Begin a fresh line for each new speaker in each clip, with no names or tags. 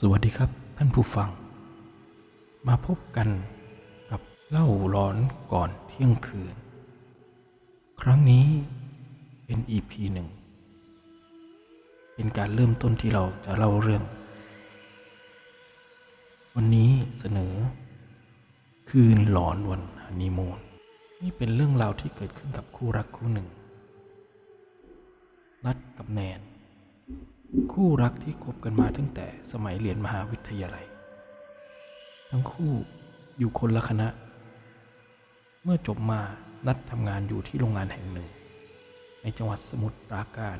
สวัสดีครับท่านผู้ฟัง มาพบกันกับเล่าร้อนก่อนเที่ยงคืน ครั้งนี้เป็น EP หนึ่ง เป็นการเริ่มต้นที่เราจะเล่าเรื่อง วันนี้เสนอ คืนหลอนวันฮันนีมูนนี่เป็นเรื่องราวที่เกิดขึ้นกับคู่รักคู่หนึ่ง นัดกับแนน คู่รักที่คบกันมาตั้งแต่สมัยเรียนมหาวิทยาลัย ทั้งคู่อยู่คนละคณะ เมื่อจบมานัดทำงานอยู่ที่โรงงานแห่งหนึ่ง ในจังหวัดสมุทรปราการ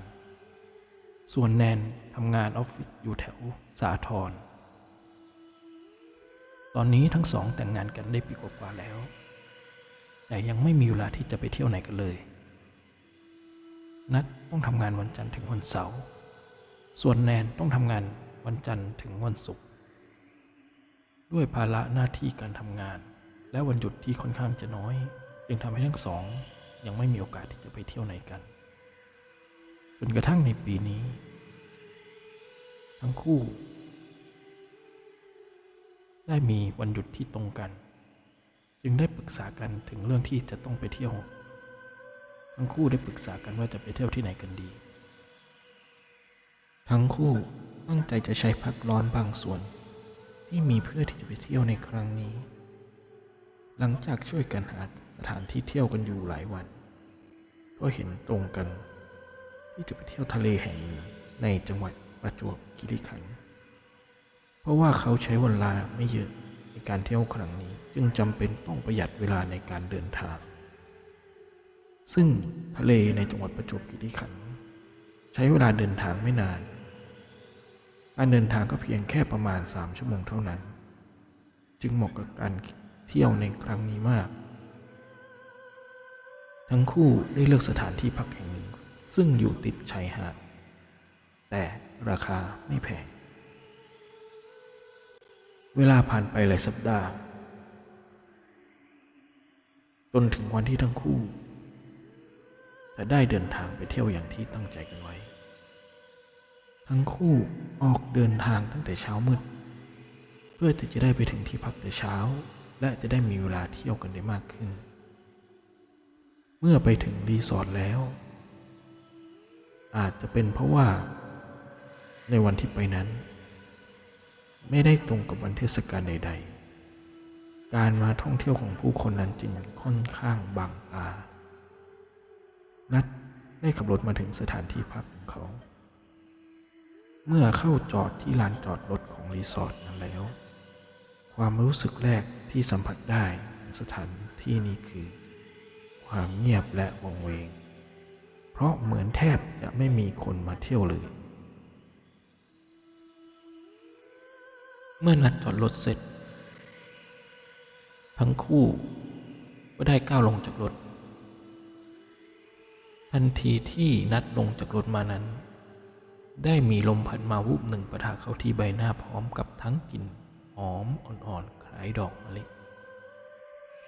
ส่วนแนนทำงานออฟฟิศอยู่แถวสาทรตอนนี้ทั้งสองแต่งงานกันได้ปีกว่าแล้ว แต่ยังไม่มีเวลาที่จะไปเที่ยวไหนกันเลย นัดต้องทำงานวันจันทร์ถึงวันเสาร์ ส่วนแนนต้องทำงานวันจันทร์ถึงวันศุกร์ด้วยภาระหน้าที่การทำงาน และวันหยุดที่ค่อนข้างจะน้อย จึงทำให้ทั้งสองยังไม่มีโอกาสที่จะไปเที่ยวไหนกัน จนกระทั่งในปีนี้ ทั้งคู่ ได้มีวันหยุดที่ตรงกัน จึงได้ปรึกษากันถึงเรื่องที่จะต้องไปเที่ยว ทั้งคู่ได้ปรึกษากันว่าจะไปเที่ยวที่ไหนกันดี ทั้งคู่ตั้งใจจะใช้พักร้อนบางส่วน ที่มีเพื่อที่จะไปเที่ยวในครั้งนี้ หลังจากช่วยกันหาสถานที่เที่ยวกันอยู่หลายวัน ก็เห็นตรงกัน ที่จะไปเที่ยวทะเลแห่งหนึ่งในจังหวัดประจวบคีรีขันธ์เพราะว่าเขาใช้เวลาไม่เยอะในการเที่ยวครั้งนี้จึงจำเป็นต้องประหยัดเวลาในการเดินทาง ซึ่งทะเลในจังหวัดประจวบคีรีขันธ์ใช้เวลาเดินทางไม่นาน การเดินทางก็เพียงแค่ประมาณ3ชั่วโมงเท่านั้น จึงเหมาะกับการเที่ยวในครั้งนี้มาก ทั้งคู่ได้เลือกสถานที่พักแห่งหนึ่ง ซึ่งอยู่ติดชายหาด แต่ราคาไม่แพง เวลาผ่านไปหลายสัปดาห์จนถึงวันที่ทั้งคู่ จะได้เดินทางไปเที่ยวอย่างที่ตั้งใจกันไว้ ทั้งคู่ออกเดินทางตั้งแต่เช้ามืด เพื่อที่จะได้ไปถึงที่พักแต่เช้า และจะได้มีเวลาเที่ยวกันได้มากขึ้น เมื่อไปถึงรีสอร์ทแล้ว อาจจะเป็นเพราะว่า ในวันที่ไปนั้น ไม่ได้ตรงกับวันเทศกาลใด ๆ การมาท่องเที่ยวของผู้คนนั้นจึงค่อนข้างบางตานัดได้ขับรถมาถึงสถานที่พักของเขา เมื่อเข้าจอดที่ลานจอดรถของรีสอร์ทนั้นแล้ว ความรู้สึกแรกที่สัมผัสได้ในสถานที่นี้คือ ความเงียบและวงเวง เพราะเหมือนแทบจะไม่มีคนมาเที่ยวเลย เมื่อนัดจอดรถเสร็จ ทั้งคู่ก็ได้ก้าวลงจากรถทันทีที่นัดลงจากรถมานั้น ได้มีลมพัดมาวูบหนึ่งประทะเข้าที่ใบหน้าพร้อมกับทั้งกลิ่นหอมอ่อนๆคล้ายดอกมะลิ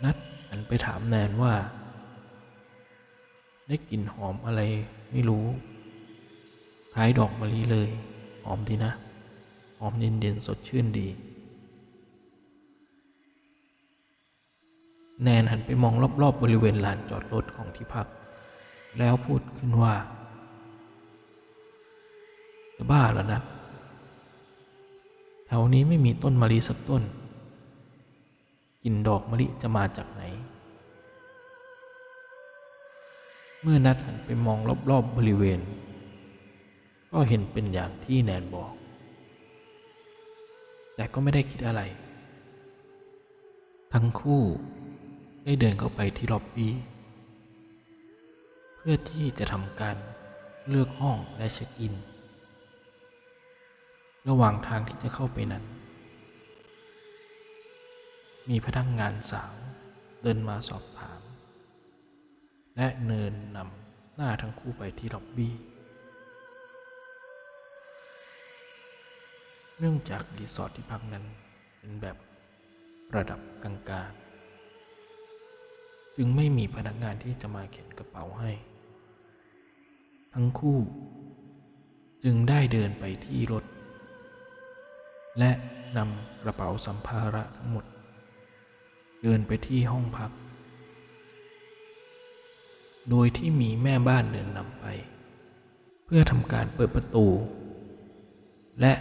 นัดหันไปถามแนนว่า ได้กลิ่นหอมอะไรไม่รู้ คล้ายดอกมะลิเลย หอมดีนะ หอมเย็นๆสดชื่นดี แนนหันไปมองรอบๆบบริเวณลานจอดรถของที่พัก แล้วพูดขึ้นว่า บ้าแล้วนะแถวนี้ไม่มีต้นมะลิสักต้นกลิ่นดอกมะลิจะมาจากไหน เมื่อนัดหันไปมองรอบๆบบริเวณ ก็เห็นเป็นอย่างที่แนนบอก แต่ก็ไม่ได้คิดอะไร ทั้งคู่ได้เดินเข้าไปที่ล็อบบี้เพื่อที่จะทำการเลือกห้องและเช็คอิน ระหว่างทางที่จะเข้าไปนั้น มีพนักงานสาวเดินมาสอบถาม และเนินนำหน้าทั้งคู่ไปที่ล็อบบี้ เนื่องจากรีสอร์ทที่พักนั้นเป็นแบบระดับกลางๆ จึงไม่มีพนักงานที่จะมาเข็นกระเป๋าให้ ทั้งคู่ จึงได้เดินไปที่รถ และนำกระเป๋าสัมภาระทั้งหมด เดินไปที่ห้องพัก โดยที่มีแม่บ้านเดินนำไป เพื่อทำการเปิดประตู และ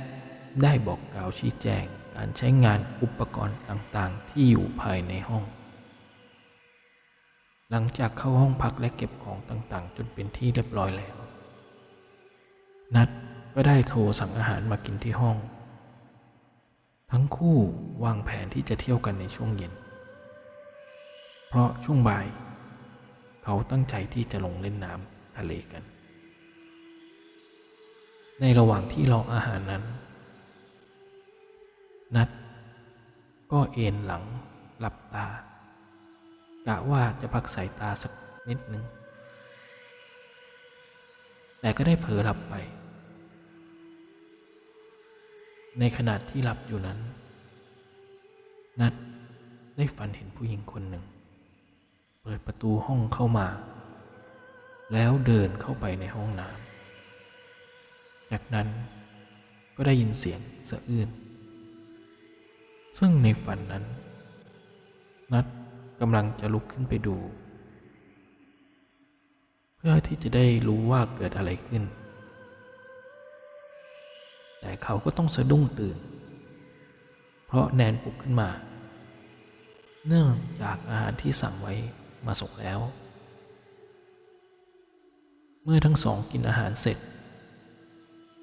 ได้บอกกล่าวชี้แจงการใช้งานอุปกรณ์ต่างๆ ที่อยู่ภายในห้อง หลังจากเข้าห้องพักและเก็บของต่างๆ จนเป็นที่เรียบร้อยแล้ว นัดก็ได้โทรสั่งอาหารมากินที่ห้อง ทั้งคู่วางแผนที่จะเที่ยวกันในช่วงเย็น เพราะช่วงบ่าย เขาตั้งใจที่จะลงเล่นน้ำทะเลกัน ในระหว่างที่รออาหารนั้น นัดก็เอนหลังหลับตากะว่าจะพักสายตาสักนิดหนึ่งแต่ก็ได้เผลอหลับไป ในขณะที่หลับอยู่นั้น นัดได้ฝันเห็นผู้หญิงคนหนึ่ง เปิดประตูห้องเข้ามา แล้วเดินเข้าไปในห้องน้ำจากนั้นก็ได้ยินเสียงสะอื้นซึ่งในฝันนั้น นัดกำลังจะลุกขึ้นไปดู เพื่อที่จะได้รู้ว่าเกิดอะไรขึ้น แต่เขาก็ต้องสะดุ้งตื่น เพราะแนนปลุกขึ้นมา เนื่องจากอาหารที่สั่งไว้มาส่งแล้ว เมื่อทั้งสองกินอาหารเสร็จ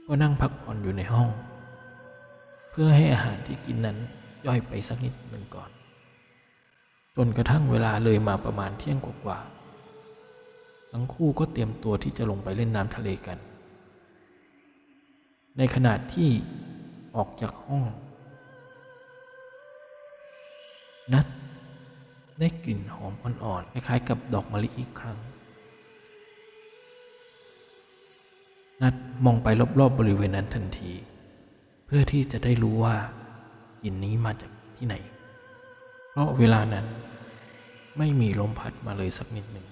ก็นั่งพักผ่อนอยู่ในห้อง เพื่อให้อาหารที่กินนั้นย่อยไปสักนิดหนึ่งก่อน จนกระทั่งเวลาเลยมาประมาณเที่ยงกว่า ทั้งคู่ก็เตรียมตัวที่จะลงไปเล่นน้ำทะเลกัน ในขณะที่ออกจากห้อง นัดได้กลิ่นหอมอ่อนๆคล้ายๆกับดอกมะลิอีกครั้ง นัดมองไปรอบๆบริเวณนั้นทันที เพื่อที่จะได้รู้ว่ากลิ่นนี้มาจากที่ไหน เพราะเวลานั้นไม่มีลมพัดมาเลยสักนิดหนึ่ง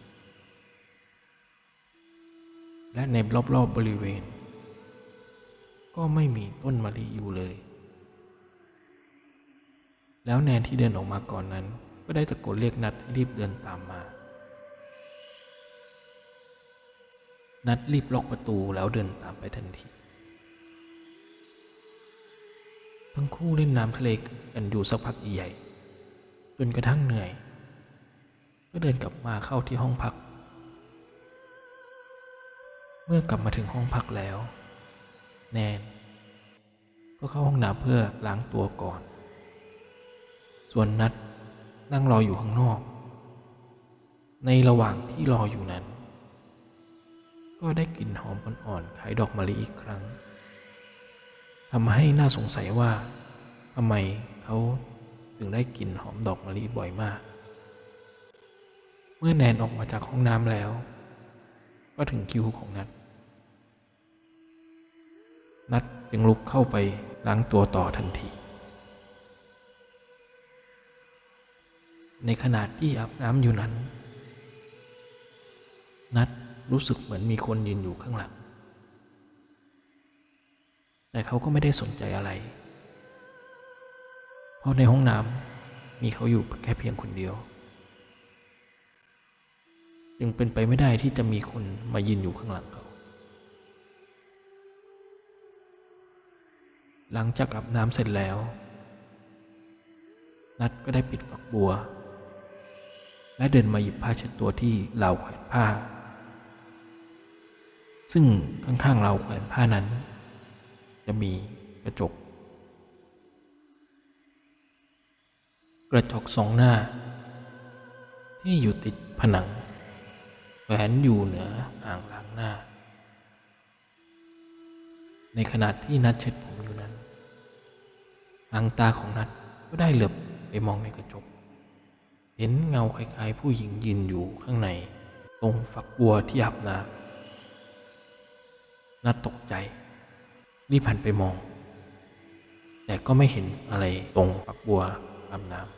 และในรอบๆบบริเวณ ก็ไม่มีต้นมะลิอยู่เลย แล้วแนนที่เดินออกมาก่อนนั้น ก็ได้ตะโกนเรียกนัดให้รีบเดินตามมา นัดรีบล็อกประตูแล้วเดินตามไปทันที ทั้งคู่เล่นน้ำทะเลกันอยู่สักพักใหญ่ จนกระทั่งเหนื่อย ก็เดินกลับมาเข้าที่ห้องพัก เมื่อกลับมาถึงห้องพักแล้ว แนนก็เข้าห้องน้ำเพื่อล้างตัวก่อน ส่วนนัดนั่งรออยู่ข้างนอก ในระหว่างที่รออยู่นั้น ก็ได้กลิ่นหอมอ่อนๆคล้ายดอกมะลิอีกครั้งทำให้น่าสงสัยว่าทำไมเขาถึงได้กลิ่นหอมดอกมะลิบ่อยมาก เมื่อแนนออกมาจากห้องน้ำแล้ว ก็ถึงคิวของนัด นัดจึงลุกเข้าไปล้างตัวต่อทันที ในขณะที่อาบน้ำอยู่นั้น นัดรู้สึกเหมือนมีคนยืนอยู่ข้างหลัง แต่เขาก็ไม่ได้สนใจอะไร เพราะในห้องน้ำมีเขาอยู่แค่เพียงคนเดียว จึงเป็นไปไม่ได้ที่จะมีคนมายืนอยู่ข้างหลังเขา หลังจากอาบน้ำเสร็จแล้ว นัดก็ได้ปิดฝักบัว และเดินมาหยิบผ้าเช็ดตัวที่เราแขวนผ้า ซึ่งข้างๆเราแขวนผ้านั้น จะมีกระจก กระจกสองหน้า ที่อยู่ติดผนังแขวนอยู่เหนืออ่างล้างหน้า ในขณะที่นัดเช็ดผมอยู่นั้น หางตาของนัดก็ได้เหลือบไปมองในกระจก เห็นเงาคล้ายๆ ผู้หญิงยืนอยู่ข้างใน ตรงฝักบัวที่อาบน้ำนัดตกใจ รีบหันไปมอง แต่ก็ไม่เห็นอะไรตรงฝักบัวอาบน้ำ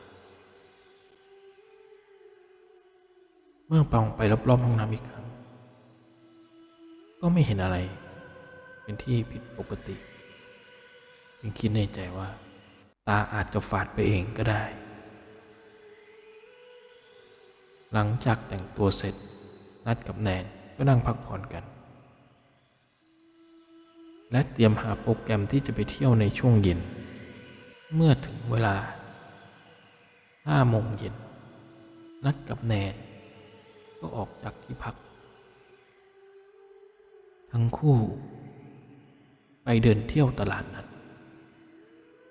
เมื่อปองไปรอบๆห้องน้ำอีกครั้ง ก็ไม่เห็นอะไร เป็นที่ผิดปกติจจึงคิดในใจว่า ตาอาจจะฝาดไปเองก็ได้ หลังจากแต่งตัวเสร็จ นัดกับแนนก็นั่งพักผ่อนกัน และเตรียมหาโปรแกรมที่จะไปเที่ยวในช่วงเย็น เมื่อถึงเวลาห้าโมงเย็น นัดกับแนน ก็ออกจากที่พัก ทั้งคู่ ไปเดินเที่ยวตลาดนัด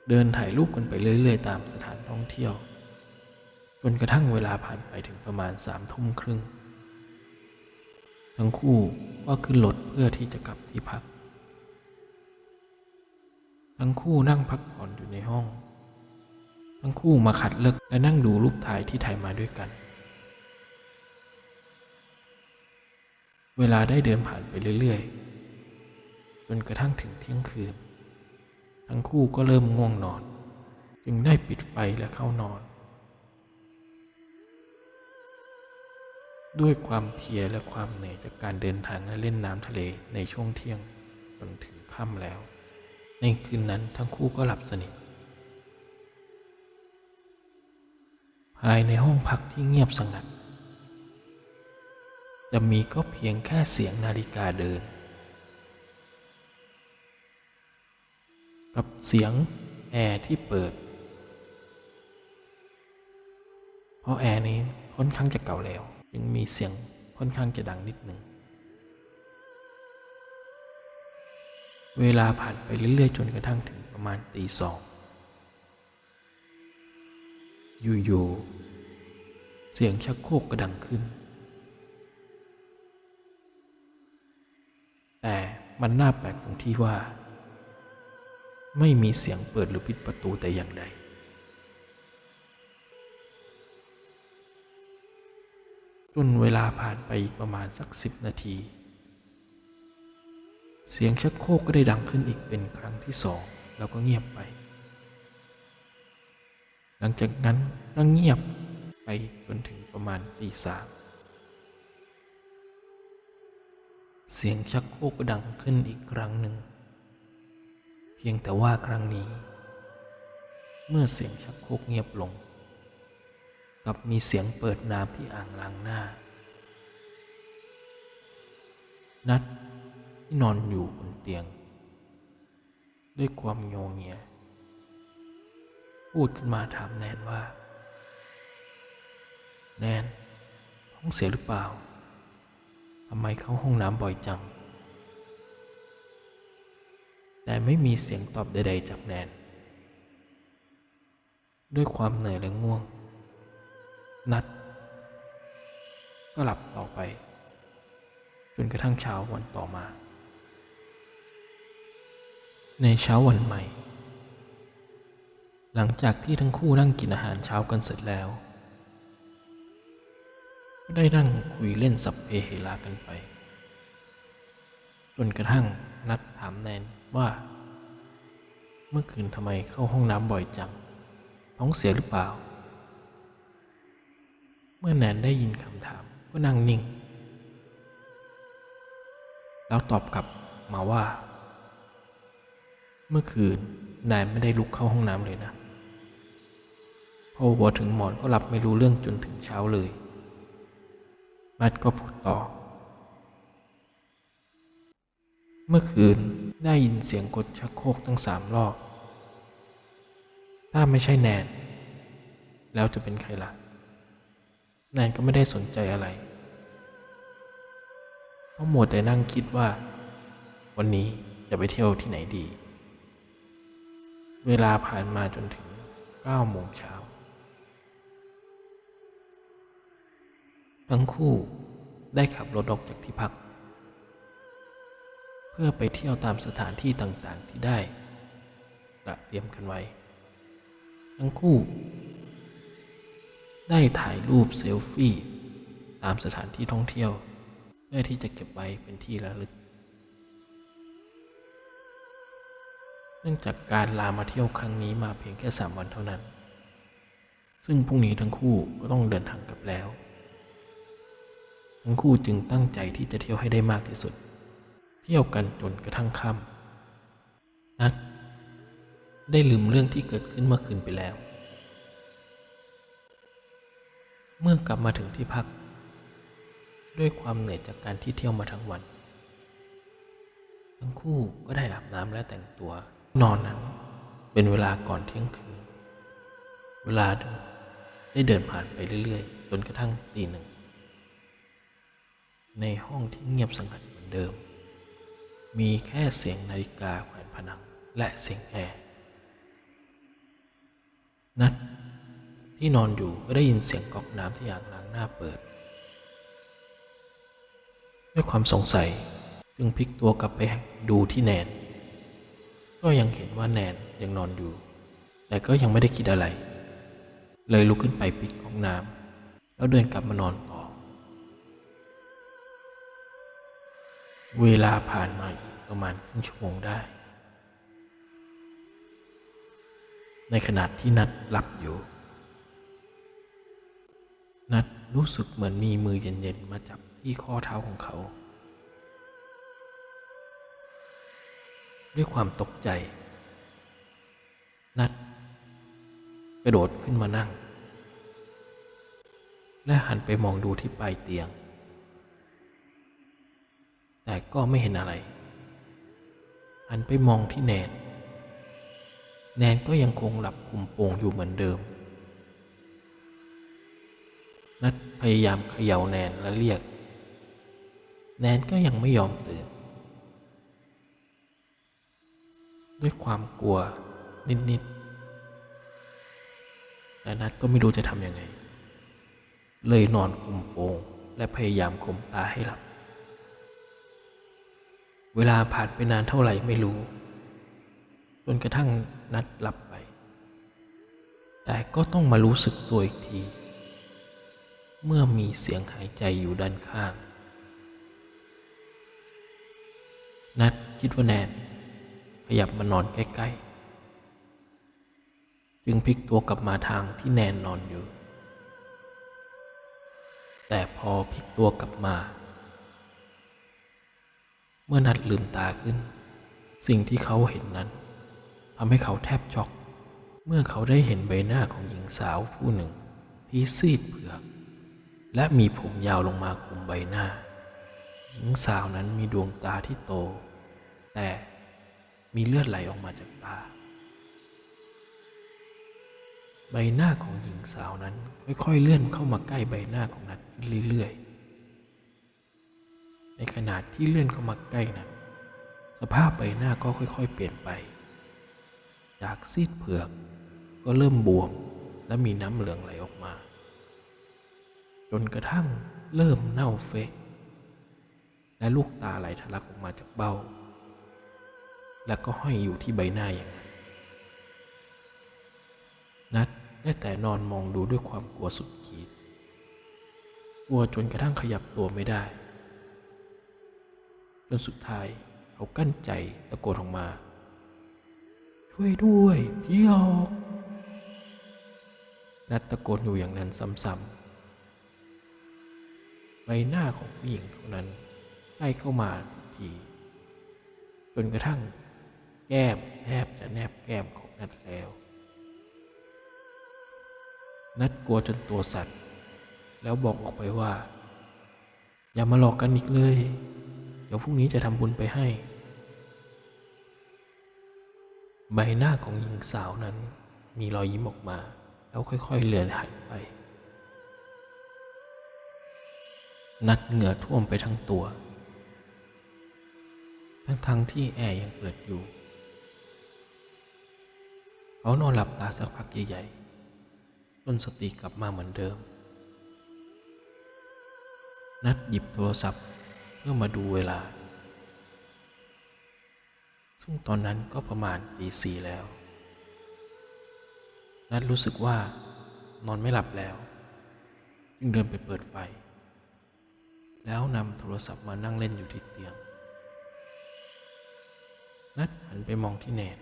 เดินถ่ายรูปกันไปเรื่อย ๆ ตามสถานท่องเที่ยวจนกระทั่งเวลาผ่านไปถึงประมาณสามทุ่มครึ่ง ทั้งคู่ก็ขึ้นรถเพื่อที่จะกลับที่พัก ทั้งคู่นั่งพักผ่อนอยู่ในห้อง ทั้งคู่มาขัดเลิกและนั่งดูรูปถ่ายที่ถ่ายมาด้วยกัน เวลาได้เดินผ่านไปเรื่อย ๆ จนกระทั่งถึงเที่ยงคืน ทั้งคู่ก็เริ่มง่วงนอน จึงได้ปิดไฟและเข้านอน ด้วยความเพลียและความเหนื่อยจากการเดินทางและเล่นน้ำทะเลในช่วงเที่ยงจนถึงค่ำแล้ว ในคืนนั้นทั้งคู่ก็หลับสนิท ภายในห้องพักที่เงียบสงัด จะมีก็เพียงแค่เสียงนาฬิกาเดิน กับเสียงแอร์ที่เปิด เพราะแอร์นี้ค่อนข้างจะเก่าแล้วจึงมีเสียงค่อนข้างจะดังนิดหนึ่ง เวลาผ่านไปเรื่อยๆ จนกระทั่งถึงประมาณตีสองอยู่ๆเสียงชักโครกก็ดังขึ้น แต่มันน่าแปลกตรงที่ว่า ไม่มีเสียงเปิดหรือปิดประตูแต่อย่างใด จนเวลาผ่านไปอีกประมาณสักสิบนาที เสียงชักโครกก็ได้ดังขึ้นอีกเป็นครั้งที่สองแล้วก็เงียบไป หลังจากนั้นก็เงียบไปจนถึงประมาณตีสามเสียงชักโครกก็ดังขึ้นอีกครั้งหนึ่ง พียงแต่ว่าครั้งนี้ เมื่อเสียงชักโครกเงียบลง กับมีเสียงเปิดน้ำที่อ่างล้างหน้า นัดที่นอนอยู่บนเตียง ด้วยความโงงเงียพูดขึ้นมาถามแนนว่า แนนห้องเสียหรือเปล่าทำไมเข้าห้องน้ำบ่อยจัง แต่ไม่มีเสียงตอบใด ๆ จากแนน ด้วยความเหนื่อยและง่วง นัด ก็หลับต่อไป จนกระทั่งเช้าวันต่อมา ในเช้าวันใหม่ หลังจากที่ทั้งคู่นั่งกินอาหารเช้ากันเสร็จแล้วก็ได้นั่งคุยเล่นสับเพเหลากันไป จนกระทั่งนัดถามแนน ว่า เมื่อคืนทำไมเข้าห้องน้ำบ่อยจังท้องเสียหรือเปล่า เมื่อแนนได้ยินคำถามก็นั่งนิ่ง แล้วตอบกลับมาว่า เมื่อคืนนายไม่ได้ลุกเข้าห้องน้ำเลยนะ พอหัวถึงหมอนก็หลับไม่รู้เรื่องจนถึงเช้าเลย นัดก็พูดต่อ เมื่อคืน ได้ยินเสียงกดชักโครกตั้งสามรอบ ถ้าไม่ใช่แนน แล้วจะเป็นใครล่ะ แนนก็ไม่ได้สนใจอะไรเพราะหมดแต่นั่งคิดว่า วันนี้จะไปเที่ยวที่ไหนดี เวลาผ่านมาจนถึง9โมงเช้า ทั้งคู่ได้ขับรถออกจากที่พัก เพื่อไปเที่ยวตามสถานที่ต่างๆที่ได้ระเตรียมกันไว้ ทั้งคู่ ได้ถ่ายรูปเซลฟี่ ตามสถานที่ท่องเที่ยว เพื่อที่จะเก็บไว้เป็นที่ระลึก เนื่องจากการลามาเที่ยวครั้งนี้มาเพียงแค่สามวันเท่านั้น ซึ่งพรุ่งนี้ทั้งคู่ก็ต้องเดินทางกลับแล้ว ทั้งคู่จึงตั้งใจที่จะเที่ยวให้ได้มากที่สุด เที่ยวกันจนกระทั่งค่ำนัดได้ลืมเรื่องที่เกิดขึ้นเมื่อคืนไปแล้ว เมื่อกลับมาถึงที่พัก ด้วยความเหนื่อยจากการที่เที่ยวมาทั้งวัน ทั้งคู่ก็ได้อาบน้ำและแต่งตัวนอนนั้นเป็นเวลาก่อนเที่ยงคืน เวลาได้เดินผ่านไปเรื่อยๆ จนกระทั่งตีหนึ่ง ในห้องที่เงียบสงัดเหมือนเดิม มีแค่เสียงนาฬิกาแขวนผนังและเสียงแอร์นัดที่นอนอยู่ก็ได้ยินเสียงก๊อกน้ำที่อ่างล้างหน้าเปิด ด้วยความสงสัยจึงพลิกตัวกลับไปดูที่แนน ก็ยังเห็นว่าแนนยังนอนอยู่ แต่ก็ยังไม่ได้คิดอะไร เลยลุกขึ้นไปปิดก๊อกน้ำแล้วเดินกลับมานอนต่อ เวลาผ่านมาอีกประมาณครึ่งชั่วโมงได้ ในขณะที่นัดหลับอยู่ นัดรู้สึกเหมือนมีมือเย็นๆมาจับที่ข้อเท้าของเขา ด้วยความตกใจ นัดกระโดดขึ้นมานั่ง และหันไปมองดูที่ปลายเตียง แต่ก็ไม่เห็นอะไรหันไปมองที่แนน แนนก็ยังคงหลับคุมโปงอยู่เหมือนเดิม นัดพยายามเขย่าแนนและเรียก แนนก็ยังไม่ยอมตื่น ด้วยความกลัวนิดๆแต่นัดก็ไม่รู้จะทำยังไง เลยนอนคุมโปงและพยายามข่มตาให้หลับ เวลาผ่านไปนานเท่าไหร่ไม่รู้ จนกระทั่งนัดหลับไป แต่ก็ต้องมารู้สึกตัวอีกที เมื่อมีเสียงหายใจอยู่ด้านข้าง นัดคิดว่าแนนขยับมานอนใกล้ ๆ จึงพลิกตัวกลับมาทางที่แนนนอนอยู่ แต่พอพลิกตัวกลับมา เมื่อนัดลืมตาขึ้น สิ่งที่เขาเห็นนั้นทำให้เขาแทบช็อก เมื่อเขาได้เห็นใบหน้าของหญิงสาวผู้หนึ่งที่ซีดเผือก และมีผมยาวลงมาคลุมใบหน้า หญิงสาวนั้นมีดวงตาที่โต แต่มีเลือดไหลออกมาจากตา ใบหน้าของหญิงสาวนั้นค่อยๆเลื่อนเข้ามาใกล้ใบหน้าของนัดเรื่อยๆ ขณะที่เลื่อนเข้ามาใกล้นั้น สภาพใบหน้าก็ค่อยๆ เปลี่ยนไป จากซีดเผือก ก็เริ่มบวมและมีน้ำเหลืองไหลออกมา จนกระทั่งเริ่มเน่าเฟะ และลูกตาไหลทะลักออกมาจากเบ้า แล้วก็ห้อยอยู่ที่ใบหน้าอย่างนั้นนัดได้แต่นอนมองดูด้วยความกลัวสุดขีด กลัวจนกระทั่งขยับตัวไม่ได้ นสุดท้ายเขากั้นใจตะโกนออกมา ช่วยด้วยพี่ออกนัดตะโกนอยู่อย่างนั้นซ้ำๆใบหน้าของผู้หญิงคนนั้นใกล้เข้ามาทุกทีจนกระทั่งแก้มแทบจะแนบแก้มของนัดแล้ว นัดกลัวจนตัวสั่นแล้วบอกออกไปว่า อย่ามาหลอกกันอีกเลย ดี๋ยวพรุ่งนี้จะทำบุญไปให้ ใบหน้าของหญิงสาวนั้น มีรอยยิ้มออกมา แล้วค่อยๆเลือนหายไป นัดเหงื่อท่วมไปทั้งตัว ทั้งๆที่แอร์ยังเปิดอยู่ เขานอนหลับตาสักพักใหญ่ๆจนสติกลับมาเหมือนเดิม นัดหยิบโทรศัพท์ เพื่อมาดูเวลา ซึ่งตอนนั้นก็ประมาณตีสี่แล้ว นัดรู้สึกว่านอนไม่หลับแล้ว จึงเดินไปเปิดไฟ แล้วนำโทรศัพท์มานั่งเล่นอยู่ที่เตียง นัดหันไปมองที่แนน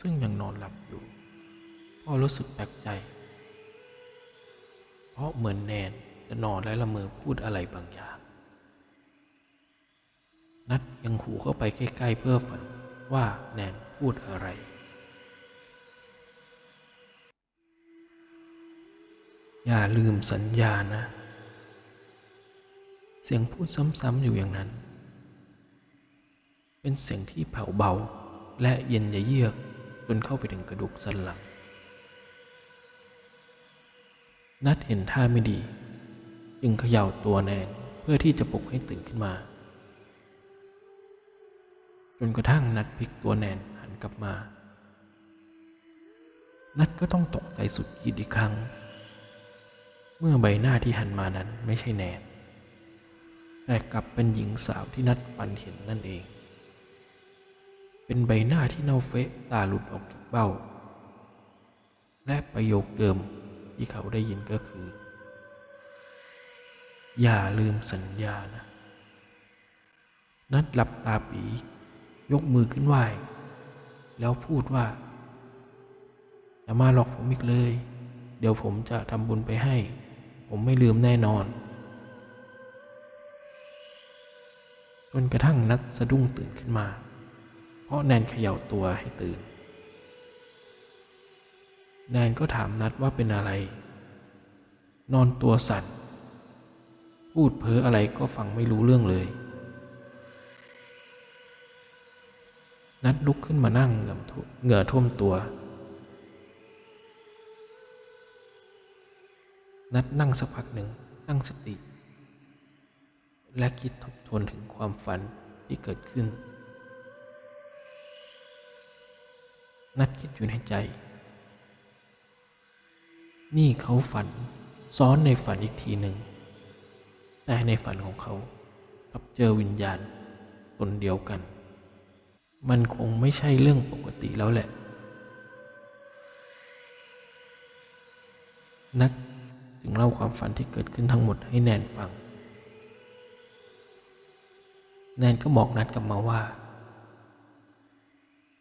ซึ่งยังนอนหลับอยู่พ่อรู้สึกแปลกใจ เพราะเหมือนแนนจะนอนและละเมอพูดอะไรบางอย่าง นัดยังหูเข้าไปใกล้ๆเพื่อฝันว่าแนนพูดอะไร อย่าลืมสัญญานะ เสียงพูดซ้ำๆอยู่อย่างนั้น เป็นเสียงที่แผ่วเบาและเย็นยะเยือกจนเข้าไปถึงกระดูกสันหลัง นัดเห็นท่าไม่ดี จึงเขย่าตัวแนนเพื่อที่จะปลุกให้ตื่นขึ้นมา นกระทั่งนัดพลิกตัวแนนหันกลับมา นัดก็ต้องตกใจสุดขีดอีกครั้ง เมื่อใบหน้าที่หันมานั้นไม่ใช่แนน แต่กลับเป็นหญิงสาวที่นัดฝันเห็นนั่นเอง เป็นใบหน้าที่เน่าเฟะตาหลุดออกจากเบ้า และประโยคเดิมที่เขาได้ยินก็คือ อย่าลืมสัญญานะ นัดหลับตาปี ยกมือขึ้นไหวแล้วพูดว่า อย่ามาหลอกผมอีกเลย เดี๋ยวผมจะทำบุญไปให้ ผมไม่ลืมแน่นอน จนกระทั่งนัดสะดุ้งตื่นขึ้นมา เพราะแนนเขย่าตัวให้ตื่น แนนก็ถามนัดว่าเป็นอะไร นอนตัวสั่นพูดเพ้ออะไรก็ฟังไม่รู้เรื่องเลย นัดลุกขึ้นมานั่งเหงื่อท่วเหงื่อท่วมตัว นัดนั่งสักพักหนึ่งตั้งสติ และคิดทบทวนถึงความฝันที่เกิดขึ้น นัดคิดอยู่ในใจ นี่เขาฝันซ้อนในฝันอีกทีหนึ่ง แต่ในฝันของเขากับเจอวิญญาณตนเดียวกัน มันคงไม่ใช่เรื่องปกติแล้วแหละ นัดจึงเล่าความฝันที่เกิดขึ้นทั้งหมดให้แนนฟัง แนนก็บอกนัดกลับมาว่า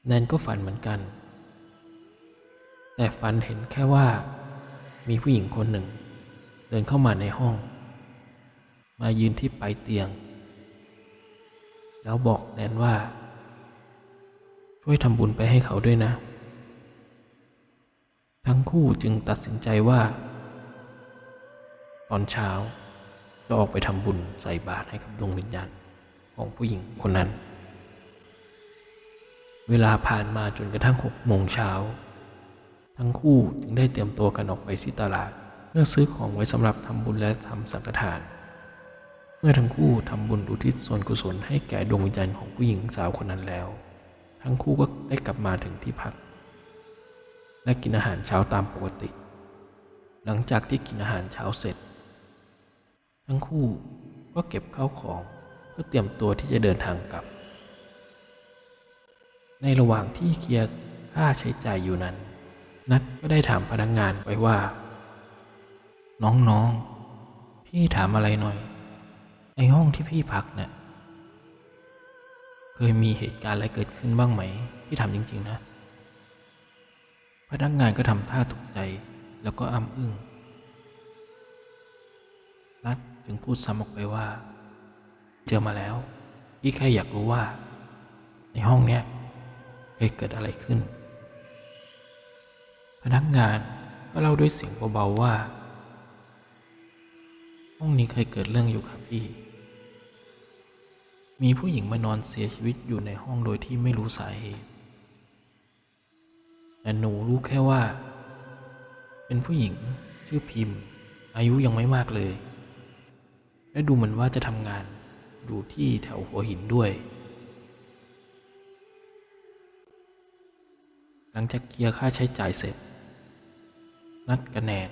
แนนก็ฝันเหมือนกัน แต่ฝันเห็นแค่ว่า มีผู้หญิงคนหนึ่ง เดินเข้ามาในห้อง มายืนที่ปลายเตียง แล้วบอกแนนว่า ช่วยทำบุญไปให้เขาด้วยนะ ทั้งคู่จึงตัดสินใจว่า ตอนเช้าจะออกไปทำบุญใส่บาตรให้กับดวงวิญญาณของผู้หญิงคนนั้น เวลาผ่านมาจนกระทั่งหกโมงเช้า ทั้งคู่จึงได้เตรียมตัวกันออกไปที่ตลาด เพื่อซื้อของไว้สำหรับทำบุญและทำสังฆทาน เมื่อทั้งคู่ทำบุญอุทิศส่วนกุศลให้แก่ดวงวิญญาณของผู้หญิงสาวคนนั้นแล้ว ทั้งคู่ก็ได้กลับมาถึงที่พัก และกินอาหารเช้าตามปกติ หลังจากที่กินอาหารเช้าเสร็จ ทั้งคู่ก็เก็บข้าวของเพื่อเตรียมตัวที่จะเดินทางกลับ ในระหว่างที่เคลียร์ค่าใช้จ่ายอยู่นั้น นัดก็ได้ถามพนักงงานไปว่า น้องๆ พี่ถามอะไรหน่อยไอห้องที่พี่พักเนี่ย ยมีเหตุการณ์อะไรเกิดขึ้นบ้างไหมพี่ถามจริง ๆ นะ พนักงานก็ทำท่าตกใจ แล้วก็อ้ำอึ้งนัดจึงพูดซ้ำออกไปว่า เจอมาแล้วพี่แค่อยากรู้ว่า ในห้องเนี้ยเคยเกิดอะไรขึ้น พนักงานก็เล่าด้วยเสียงเบาๆว่า ห้องนี้เคยเกิดเรื่องอยู่ครับพี่ มีผู้หญิงมานอนเสียชีวิตอยู่ในห้องโดยที่ไม่รู้สาเหตุแต่หนูรู้แค่ว่า เป็นผู้หญิงชื่อพิมพ์ อายุยังไม่มากเลย และดูเหมือนว่าจะทำงานอยู่ที่แถวหัวหินด้วย หลังจากเคลียร์ค่าใช้จ่ายเสร็จ นัดกระแนน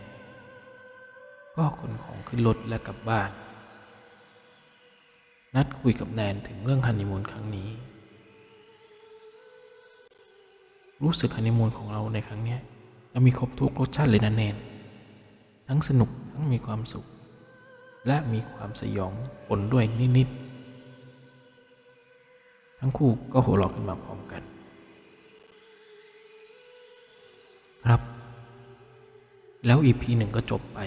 ก็ขนของขึ้นรถและกลับบ้าน นัดคุยกับแนนถึงเรื่องฮันนีมูนครั้งนี้ รู้สึกฮันนีมูนของเราในครั้งนี้จะมีครบทุกรสชาติเลยนะแนน ทั้งสนุกทั้งมีความสุข และมีความสยองปนด้วยนิดๆ ทั้งคู่ก็หัวเราะขึ้นมาพร้อมกัน ครับ แล้วอีพีหนึ่งก็จบไป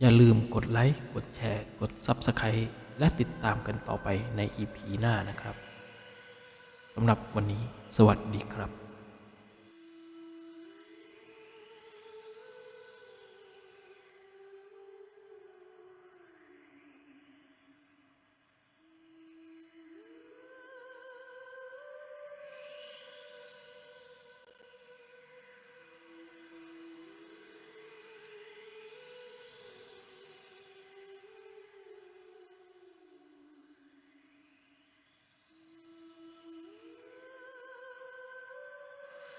อย่าลืมกดไลค์ กดแชร์ กด Subscribe และติดตามกันต่อไปในอีพีหน้านะครับสำหรับวันนี้สวัสดีครับ